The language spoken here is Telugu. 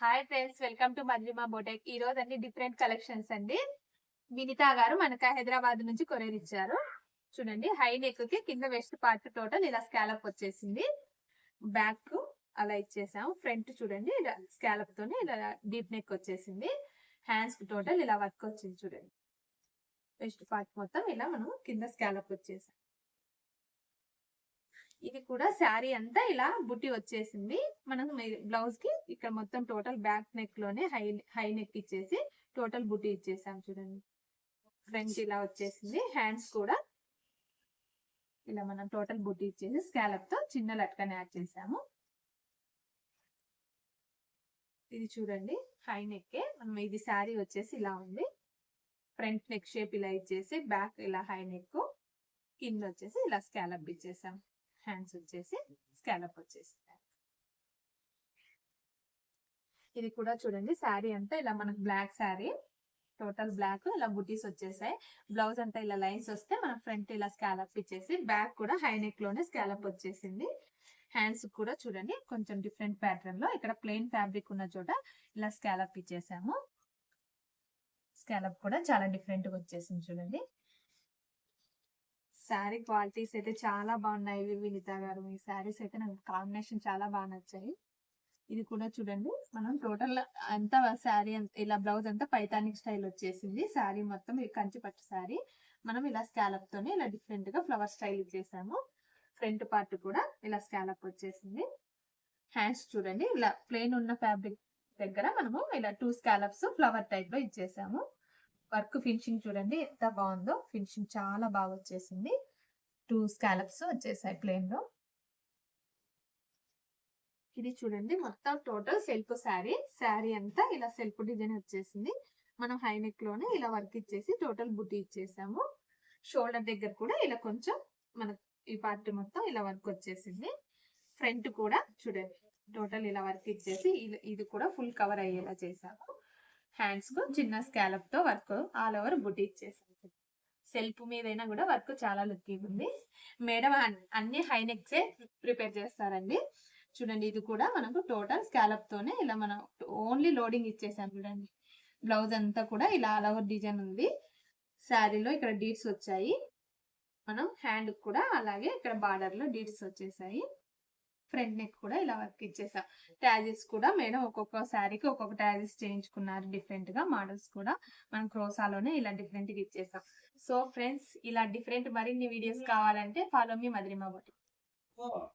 హాయ్ ఫ్రెండ్స్ వెల్కమ్ టు మధ్యమ బోటెక్ ఈ రోజు అన్ని డిఫరెంట్ కలెక్షన్స్ అండి. వినితా గారు మనకు హైదరాబాద్ నుంచి కొరియర్ ఇచ్చారు. చూడండి హై నెక్కి కింద వెస్ట్ పార్ట్ టోటల్ ఇలా స్కాలప్ వచ్చేసింది. బ్యాక్ అలా ఇచ్చేసాము. ఫ్రంట్ చూడండి ఇలా స్కాలప్ తోనే ఇలా డీప్ నెక్ వచ్చేసింది. హ్యాండ్స్ టోటల్ ఇలా వర్క్ వచ్చింది చూడండి. వెస్ట్ పార్ట్ మొత్తం ఇలా మనం కింద స్కాలప్ వచ్చేసాం. ఇది కూడా శారీ అంతా ఇలా బుట్టి వచ్చేసింది. మనం బ్లౌజ్కి ఇక్కడ మొత్తం టోటల్ బ్యాక్ నెక్లోనే హై హై నెక్ ఇచ్చేసి టోటల్ బుట్టి ఇచ్చేసాం చూడండి. ఫ్రంట్ ఇలా వచ్చేసింది. హ్యాండ్స్ కూడా ఇలా మనం టోటల్ బుట్టి ఇచ్చేసి స్కాలప్తో చిన్న లట్కన్ యాడ్ చేసాము. ఇది చూడండి. హై నెక్ మనం ఇది శారీ వచ్చేసి ఇలా ఉంది. ఫ్రంట్ నెక్ షేప్ ఇలా ఇచ్చేసి బ్యాక్ ఇలా హై నెక్ కింద వచ్చేసి ఇలా స్కాలప్ ఇచ్చేసాం. హ్యాండ్స్ వచ్చేసి స్కాలప్ వచ్చేసి ఇది కూడా చూడండి శారీ అంతా ఇలా మనకు బ్లాక్ శారీ టోటల్ బ్లాక్ ఇలా బుటీస్ వచ్చేసాయి. బ్లౌజ్ అంతా ఇలా లైన్స్ వస్తే మన ఫ్రంట్ ఇలా స్కాలప్ ఇచ్చేసి బ్యాక్ కూడా హై నెక్లోనే స్కాలప్ వచ్చేసింది. హ్యాండ్స్ కూడా చూడండి కొంచెం డిఫరెంట్ ప్యాటర్న్లో ఇక్కడ ప్లెయిన్ ఫ్యాబ్రిక్ ఉన్న చోట ఇలా స్కాలప్ ఇచ్చేసాము. స్కాలప్ కూడా చాలా డిఫరెంట్గా వచ్చేసింది చూడండి. శారీ క్వాలిటీస్ అయితే చాలా బాగున్నాయి వినిత గారు. ఈ శారీస్ అయితే నాకు కాంబినేషన్ చాలా బాగా నచ్చాయి. ఇది కూడా చూడండి. మనం టోటల్ అంతా శారీ ఇలా బ్లౌజ్ అంతా పైతానిక్ స్టైల్ వచ్చేసింది. శారీ మొత్తం ఇది కంచి పట్టు శారీ. మనం ఇలా స్కాలప్ తోనే ఇలా డిఫరెంట్గా ఫ్లవర్ స్టైల్ ఇచ్చేసాము. ఫ్రంట్ పార్ట్ కూడా ఇలా స్కాలప్ వచ్చేసింది. హ్యాండ్స్ చూడండి. ఇలా ప్లెయిన్ ఉన్న ఫ్యాబ్రిక్ దగ్గర మనము ఇలా టూ స్కాలప్స్ ఫ్లవర్ టైప్లో ఇచ్చేసాము. వర్క్ ఫినిషింగ్ చూడండి ఎంత బాగుందో. ఫినిషింగ్ చాలా బాగా వచ్చేసింది. టూ స్కాలప్స్ వచ్చేసాయి ప్లేన్లో ఇది చూడండి మొత్తం టోటల్ సెల్ఫ్ శారీ. శారీ అంతా ఇలా సెల్ఫ్ డిజైన్ వచ్చేసింది. మనం హై నెక్లోనే ఇలా వర్క్ ఇచ్చేసి టోటల్ బుటీ ఇచ్చేసాము. షోల్డర్ దగ్గర కూడా ఇలా కొంచెం మన ఈ పార్ట్ మొత్తం ఇలా వర్క్ వచ్చేసింది. ఫ్రంట్ కూడా చూడండి టోటల్ ఇలా వర్క్ ఇచ్చేసి ఇది కూడా ఫుల్ కవర్ అయ్యేలా చేసాము. హ్యాండ్స్కు చిన్న స్కాలప్తో వర్క్ ఆల్ ఓవర్ బుట్టి ఇచ్చేసాము సెల్ఫ్ మీదైనా కూడా వర్క్ చాలా లుక్ ఉంది. మేడం అన్ని హైనెక్స్ ప్రిపేర్ చేస్తారండి. చూడండి ఇది కూడా మనకు టోటల్ స్కాలప్ తోనే ఇలా మనం ఓన్లీ లోడింగ్ ఇచ్చేసాం చూడండి. బ్లౌజ్ అంతా కూడా ఇలా ఆల్ ఓవర్ డిజైన్ ఉంది. శారీలో ఇక్కడ డీట్స్ వచ్చాయి. మనం హ్యాండ్ కూడా అలాగే ఇక్కడ బార్డర్లో డీట్స్ వచ్చేసాయి. ఫ్రంట్ నెక్ కూడా ఇలా వర్క్ ఇచ్చేసాం. ట్యాజెస్ కూడా మేడం ఒక్కొక్క శారీకి ఒక్కొక్క ట్యాజెస్ చేయించుకున్నారు డిఫరెంట్గా మోడల్స్ కూడా. మనం క్రోసాలోనే ఇలా డిఫరెంట్గా ఇచ్చేసాం. సో ఫ్రెండ్స్ ఇలా డిఫరెంట్ మరిన్ని వీడియోస్ కావాలంటే ఫాలో మీ మధురిమా బొటి